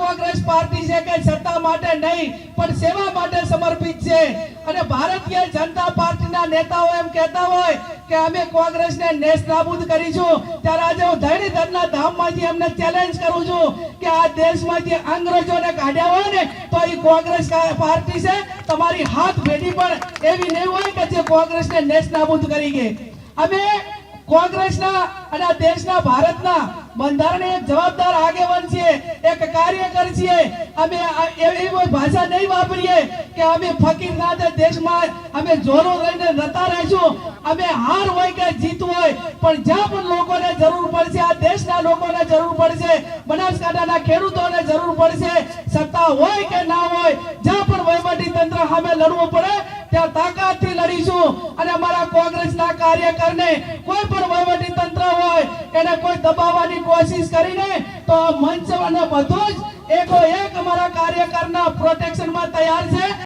Congress party છે કે સત્તા માટે નહીં, પણ સેવા માટે સમર્પિત છે. અને ભારતીય જનતા પાર્ટીના નેતાઓ એમ કહેતા હોય કે અમે કોંગ્રેસને નેસ નાબૂદ કરીશું. ત્યારે આજે હું ધરણીધરના ધામમાંથી એમને ચેલેન્જ કરું છું કે આ દેશમાંથી અંગ્રેજોને કાઢ્યા હોય ને, તો એ કોંગ્રેસ પાર્ટી છે, તમારી હાથ ભેટી પણ એવી નહીં હોય કે જે કોંગ્રેસને નેસ નાબૂદ કરી ગઈ અમે કોંગ્રેસના અને આ દેશના ભારતના બંધારણીય જવાબદાર આગેવાન છીએ, એક કાર્યકર છીએ. અમે એવી કોઈ ભાષા નહીં વાપરીએ કે અમે ફકીર નાથે દેશમાં અમે જોરો લઈને નતા રહીશું. અમે હાર હોય કે જીત હોય, પણ જ્યાં પણ લોકોને જરૂર પડશે, આ દેશના લોકોને જરૂર પડશે, બનાસકાંઠાના ખેડૂતોને જરૂર પડશે. સત્તા હોય કે ના હોય, જ્યાં પણ વહીવટી તંત્ર સામે લડવું પડે ત્યાં તાકાતથી લડીશું અને અમારા કોંગ્રેસના કાર્યકરને કોઈ પણ વહીવટી તંત્ર હોય, એને કોઈ દબાવવાની કોશિશ કરીને તો મંચ અને બધું જ એકો એક અમારા કાર્યકરના પ્રોટેક્શનમાં તૈયાર છે.